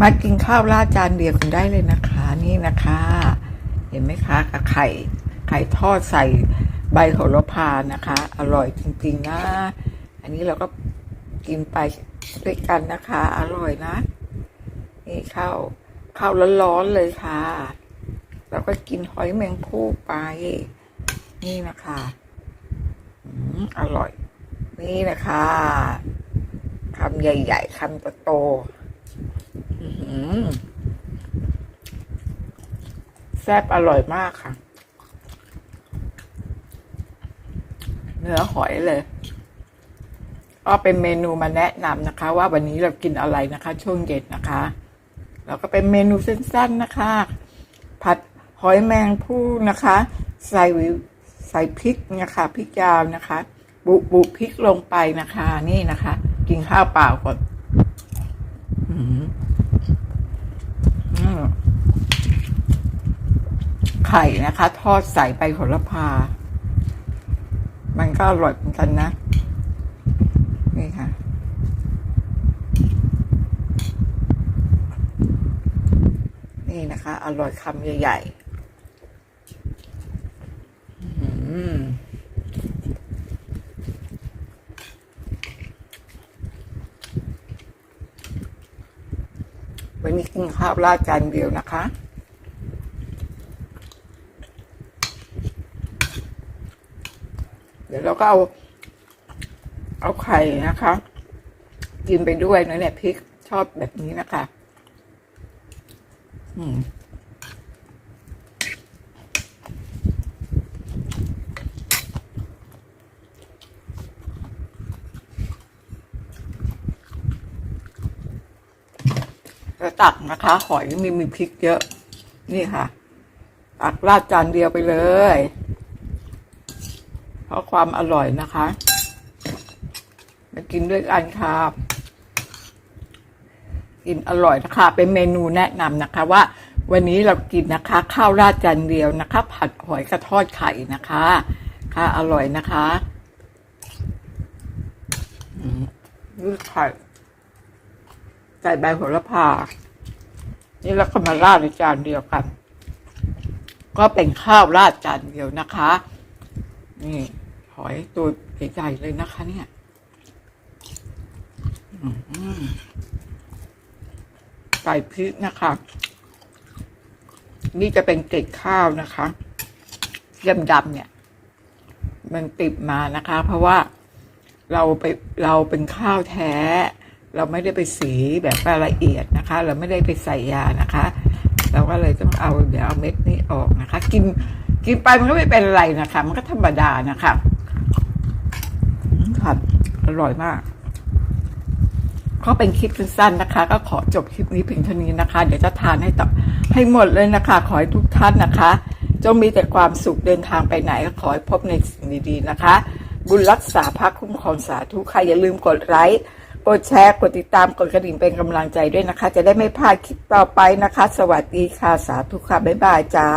มากินข้าวราดจานเดียวกันได้เลยนะคะ นี่นะคะ เห็นไหมคะกับไข่ ไข่ทอดใส่ใบโหระพานะคะ อร่อยจริงๆนะ อันนี้เราก็กินไปด้วยกันนะคะ อร่อยนะ นี่ข้าวข้าวร้อนๆเลยค่ะแล้วก็กินหอยแมงภู่ไป นี่นะคะอร่อย นี่นะคะคำใหญ่ ๆคำโตๆ แซ่บอร่อยมากค่ะ เนื้อหอยเลย ก็เป็นเมนูมาแนะนำนะคะ ว่าวันนี้เรากินอะไรนะคะ ช่วงเย็นนะคะ แล้วก็เป็นเมนูสั้นๆนะคะ ผัดหอยแมงผู้นะคะ ใส่ใส่พริกนะคะพริกยาวนะคะ บุบุพริกลงไปนะคะ นี่นะคะ กินข้าวเปล่าก่อนอืมอืมไข่นะคะ ทอดใส่ใบโหระพา มันก็อร่อยเหมือนกันนะ นี่ค่ะ นี่นะคะ อร่อยคำใหญ่ๆอื้อหือวันนี้กินข้าวราดจานเดียวนะคะ เดี๋ยวเราก็เอาเอาไข่นะคะ กินไปด้วยนะเนี่ยพริกชอบแบบนี้นะคะ อืมแล้วตักนะคะ หอยมีมีพริกเยอะ นี่ค่ะ ตักราดจานเดียวไปเลย เพราะความอร่อยนะคะมากินด้วยกันครับกินอร่อยนะคะ เป็นเมนูแนะนำนะคะ ว่า วันนี้เรากินนะคะ ข้าวราดจานเดียวนะคะ ผัดหอยกระทอดไข่นะคะ ค่ะ อร่อยนะคะอืมนี่ไข่ใส่ใบโหระพา นี่แล้วก็มาราดในจานเดียวกัน ก็เป็นข้าวราดจานเดียวนะคะ นี่หอยตัวใหญ่ๆเลยนะคะ เนี่ยใส่พริกนะคะ นี่จะเป็นเกล็ดข้าวนะคะเทียมดำเนี่ย มันติดมานะคะ เพราะว่าเราไปเราเป็นข้าวแท้ เราไม่ได้ไปสีแบบละเอียดนะคะ เราไม่ได้ไปใส่ยานะคะ เราก็เลยต้องเอาเดี๋ยวเอาเม็ดนี้ออกนะคะ กิน กินไปมันก็ไม่เป็นไรนะคะ มันก็ธรรมดานะคะครับอร่อยมากก็เป็นคลิปสั้นๆนะคะ ก็ขอจบคลิปนี้เพียงเท่านี้นะคะ เดี๋ยวจะทานให้ต่อให้หมดเลยนะคะ ขอให้ทุกท่านนะคะ จงมีแต่ความสุขเดินทางไปไหนก็ขอให้พบในสิ่งดีๆนะคะ บุญรักษาพระคุ้มครองสาธุค่ะอย่าลืมกดไลค์กดแชร์กดติดตามกดกระดิ่งเป็นกำลังใจด้วยนะคะ จะได้ไม่พลาดคลิปต่อไปนะคะ สวัสดีค่ะสาธุค่ะบ๊ายบายจ้า